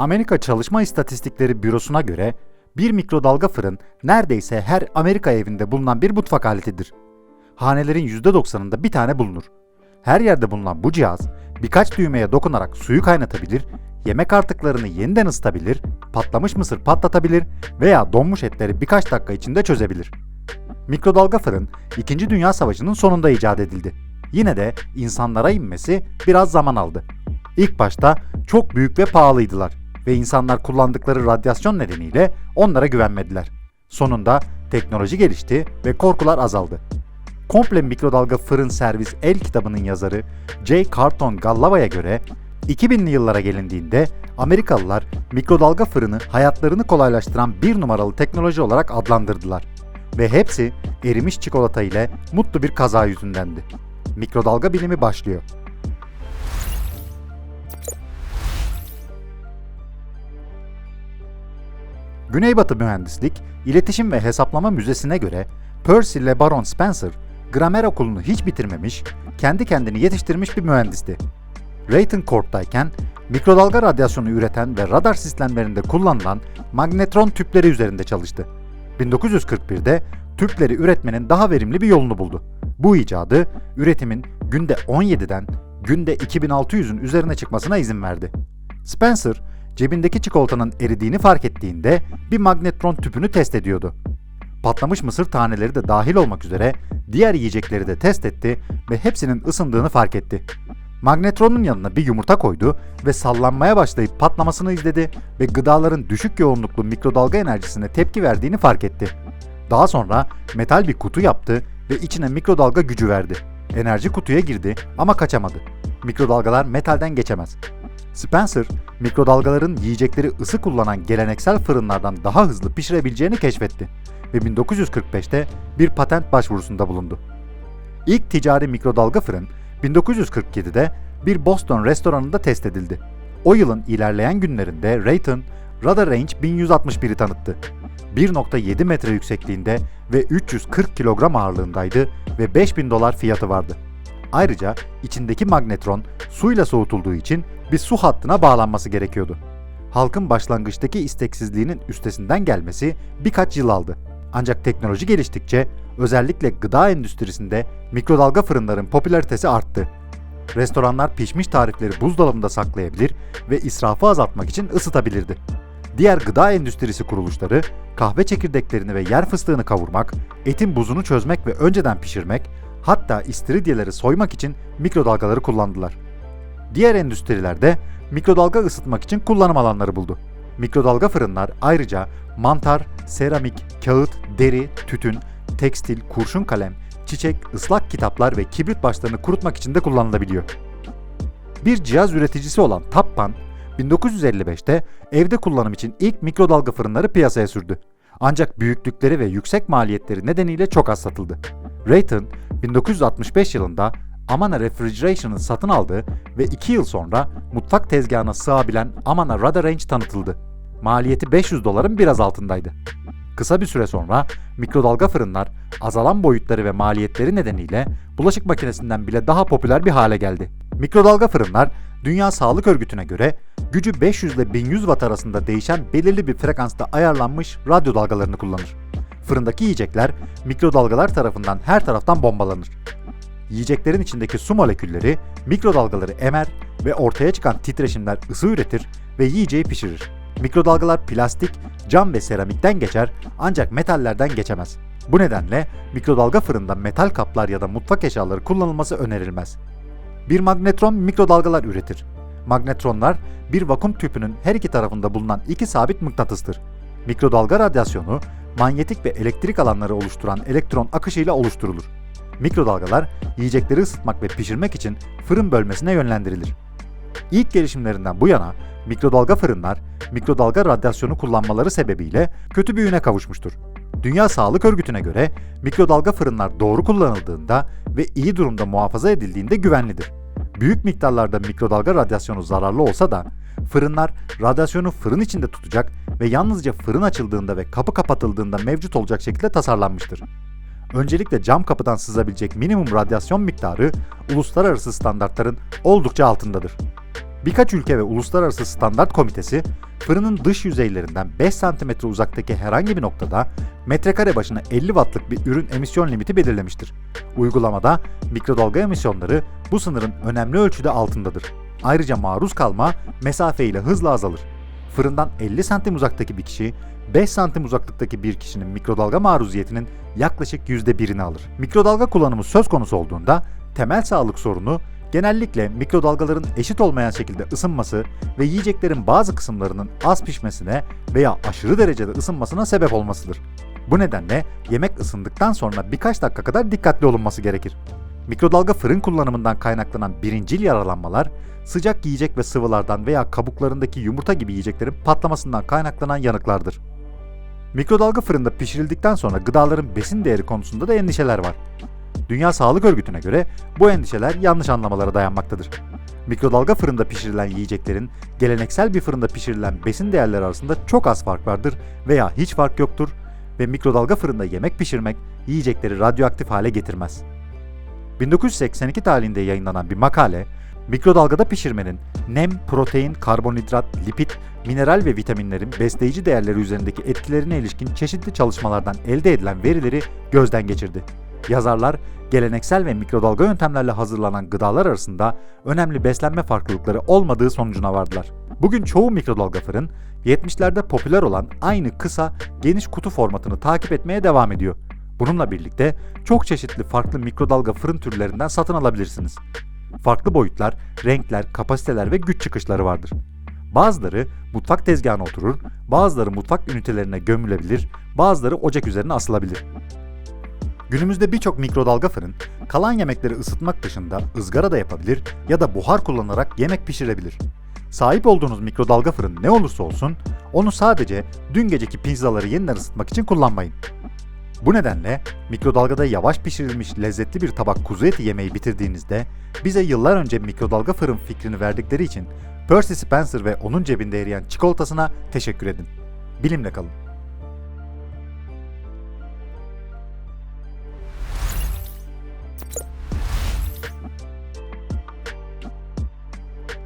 Amerika Çalışma İstatistikleri Bürosu'na göre bir mikrodalga fırın neredeyse her Amerika evinde bulunan bir mutfak aletidir. Hanelerin %90'ında bir tane bulunur. Her yerde bulunan bu cihaz birkaç düğmeye dokunarak suyu kaynatabilir, yemek artıklarını yeniden ısıtabilir, patlamış mısır patlatabilir veya donmuş etleri birkaç dakika içinde çözebilir. Mikrodalga fırın 2. Dünya Savaşı'nın sonunda icat edildi. Yine de insanlara inmesi biraz zaman aldı. İlk başta çok büyük ve pahalıydılar ve insanlar kullandıkları radyasyon nedeniyle onlara güvenmediler. Sonunda teknoloji gelişti ve korkular azaldı. Komple Mikrodalga Fırın Servis El kitabının yazarı J. Carlton Gallava'ya göre 2000'li yıllara gelindiğinde Amerikalılar mikrodalga fırını hayatlarını kolaylaştıran bir numaralı teknoloji olarak adlandırdılar. Ve hepsi erimiş çikolata ile mutlu bir kaza yüzündendi. Mikrodalga bilimi başlıyor. Güneybatı Mühendislik, İletişim ve Hesaplama Müzesi'ne göre Percy LeBaron Spencer, gramer okulunu hiç bitirmemiş, kendi kendini yetiştirmiş bir mühendisti. Raytheon Corp'tayken mikrodalga radyasyonu üreten ve radar sistemlerinde kullanılan magnetron tüpleri üzerinde çalıştı. 1941'de tüpleri üretmenin daha verimli bir yolunu buldu. Bu icadı üretimin günde 17'den günde 2600'ün üzerine çıkmasına izin verdi. Spencer, cebindeki çikolatanın eridiğini fark ettiğinde bir magnetron tüpünü test ediyordu. Patlamış mısır taneleri de dahil olmak üzere diğer yiyecekleri de test etti ve hepsinin ısındığını fark etti. Magnetronun yanına bir yumurta koydu ve sallanmaya başlayıp patlamasını izledi ve gıdaların düşük yoğunluklu mikrodalga enerjisine tepki verdiğini fark etti. Daha sonra metal bir kutu yaptı ve içine mikrodalga gücü verdi. Enerji kutuya girdi ama kaçamadı. Mikrodalgalar metalden geçemez. Spencer, mikrodalgaların yiyecekleri ısı kullanan geleneksel fırınlardan daha hızlı pişirebileceğini keşfetti ve 1945'te bir patent başvurusunda bulundu. İlk ticari mikrodalga fırın 1947'de bir Boston restoranında test edildi. O yılın ilerleyen günlerinde Raytheon Radar Range 1161'i tanıttı. 1.7 metre yüksekliğinde ve 340 kilogram ağırlığındaydı ve 5000 dolar fiyatı vardı. Ayrıca içindeki magnetron suyla soğutulduğu için bir su hattına bağlanması gerekiyordu. Halkın başlangıçtaki isteksizliğinin üstesinden gelmesi birkaç yıl aldı. Ancak teknoloji geliştikçe özellikle gıda endüstrisinde mikrodalga fırınların popülaritesi arttı. Restoranlar pişmiş tarifleri buzdolabında saklayabilir ve israfı azaltmak için ısıtabilirdi. Diğer gıda endüstrisi kuruluşları kahve çekirdeklerini ve yer fıstığını kavurmak, etin buzunu çözmek ve önceden pişirmek, hatta istiridyeleri soymak için mikrodalgaları kullandılar. Diğer endüstrilerde mikrodalga ısıtmak için kullanım alanları buldu. Mikrodalga fırınlar ayrıca mantar, seramik, kağıt, deri, tütün, tekstil, kurşun kalem, çiçek, ıslak kitaplar ve kibrit başlarını kurutmak için de kullanılabiliyor. Bir cihaz üreticisi olan Tappan, 1955'te evde kullanım için ilk mikrodalga fırınları piyasaya sürdü. Ancak büyüklükleri ve yüksek maliyetleri nedeniyle çok az satıldı. Raytheon, 1965 yılında Amana Refrigeration'ın satın aldığı ve 2 yıl sonra mutfak tezgahına sığabilen Amana Radar Range tanıtıldı. Maliyeti 500 doların biraz altındaydı. Kısa bir süre sonra mikrodalga fırınlar azalan boyutları ve maliyetleri nedeniyle bulaşık makinesinden bile daha popüler bir hale geldi. Mikrodalga fırınlar Dünya Sağlık Örgütü'ne göre gücü 500 ile 1100 watt arasında değişen belirli bir frekansta ayarlanmış radyo dalgalarını kullanır. Fırındaki yiyecekler mikrodalgalar tarafından her taraftan bombalanır. Yiyeceklerin içindeki su molekülleri mikrodalgaları emer ve ortaya çıkan titreşimler ısı üretir ve yiyeceği pişirir. Mikrodalgalar plastik, cam ve seramikten geçer ancak metallerden geçemez. Bu nedenle mikrodalga fırında metal kaplar ya da mutfak eşyaları kullanılması önerilmez. Bir magnetron mikrodalgalar üretir. Magnetronlar bir vakum tüpünün her iki tarafında bulunan iki sabit mıknatıstır. Mikrodalga radyasyonu manyetik ve elektrik alanları oluşturan elektron akışıyla oluşturulur. Mikrodalgalar yiyecekleri ısıtmak ve pişirmek için fırın bölmesine yönlendirilir. İlk gelişimlerinden bu yana mikrodalga fırınlar mikrodalga radyasyonu kullanmaları sebebiyle kötü bir üne kavuşmuştur. Dünya Sağlık Örgütü'ne göre mikrodalga fırınlar doğru kullanıldığında ve iyi durumda muhafaza edildiğinde güvenlidir. Büyük miktarlarda mikrodalga radyasyonu zararlı olsa da fırınlar radyasyonu fırın içinde tutacak ve yalnızca fırın açıldığında ve kapı kapatıldığında mevcut olacak şekilde tasarlanmıştır. Öncelikle cam kapıdan sızabilecek minimum radyasyon miktarı uluslararası standartların oldukça altındadır. Birkaç ülke ve uluslararası standart komitesi fırının dış yüzeylerinden 5 cm uzaktaki herhangi bir noktada metrekare başına 50 wattlık bir ürün emisyon limiti belirlemiştir. Uygulamada mikrodalga emisyonları bu sınırın önemli ölçüde altındadır. Ayrıca maruz kalma mesafe ile hızla azalır. Fırından 50 santim uzaktaki bir kişi 5 santim uzaklıktaki bir kişinin mikrodalga maruziyetinin yaklaşık %1'ini alır. Mikrodalga kullanımı söz konusu olduğunda temel sağlık sorunu genellikle mikrodalgaların eşit olmayan şekilde ısınması ve yiyeceklerin bazı kısımlarının az pişmesine veya aşırı derecede ısınmasına sebep olmasıdır. Bu nedenle yemek ısındıktan sonra birkaç dakika kadar dikkatli olunması gerekir. Mikrodalga fırın kullanımından kaynaklanan birincil yaralanmalar, sıcak yiyecek ve sıvılardan veya kabuklarındaki yumurta gibi yiyeceklerin patlamasından kaynaklanan yanıklardır. Mikrodalga fırında pişirildikten sonra gıdaların besin değeri konusunda da endişeler var. Dünya Sağlık Örgütü'ne göre bu endişeler yanlış anlamalara dayanmaktadır. Mikrodalga fırında pişirilen yiyeceklerin geleneksel bir fırında pişirilen besin değerleri arasında çok az fark vardır veya hiç fark yoktur ve mikrodalga fırında yemek pişirmek yiyecekleri radyoaktif hale getirmez. 1982 tarihinde yayınlanan bir makale, mikrodalgada pişirmenin nem, protein, karbonhidrat, lipid, mineral ve vitaminlerin besleyici değerleri üzerindeki etkilerine ilişkin çeşitli çalışmalardan elde edilen verileri gözden geçirdi. Yazarlar, geleneksel ve mikrodalga yöntemlerle hazırlanan gıdalar arasında önemli beslenme farklılıkları olmadığı sonucuna vardılar. Bugün çoğu mikrodalga fırın, 70'lerde popüler olan aynı kısa, geniş kutu formatını takip etmeye devam ediyor. Bununla birlikte çok çeşitli farklı mikrodalga fırın türlerinden satın alabilirsiniz. Farklı boyutlar, renkler, kapasiteler ve güç çıkışları vardır. Bazıları mutfak tezgahına oturur, bazıları mutfak ünitelerine gömülebilir, bazıları ocak üzerine asılabilir. Günümüzde birçok mikrodalga fırın kalan yemekleri ısıtmak dışında ızgara da yapabilir ya da buhar kullanarak yemek pişirebilir. Sahip olduğunuz mikrodalga fırın ne olursa olsun onu sadece dün geceki pizzaları yeniden ısıtmak için kullanmayın. Bu nedenle mikrodalgada yavaş pişirilmiş lezzetli bir tabak kuzu eti yemeği bitirdiğinizde bize yıllar önce mikrodalga fırın fikrini verdikleri için Percy Spencer ve onun cebinde eriyen çikolatasına teşekkür edin. Bilimle kalın.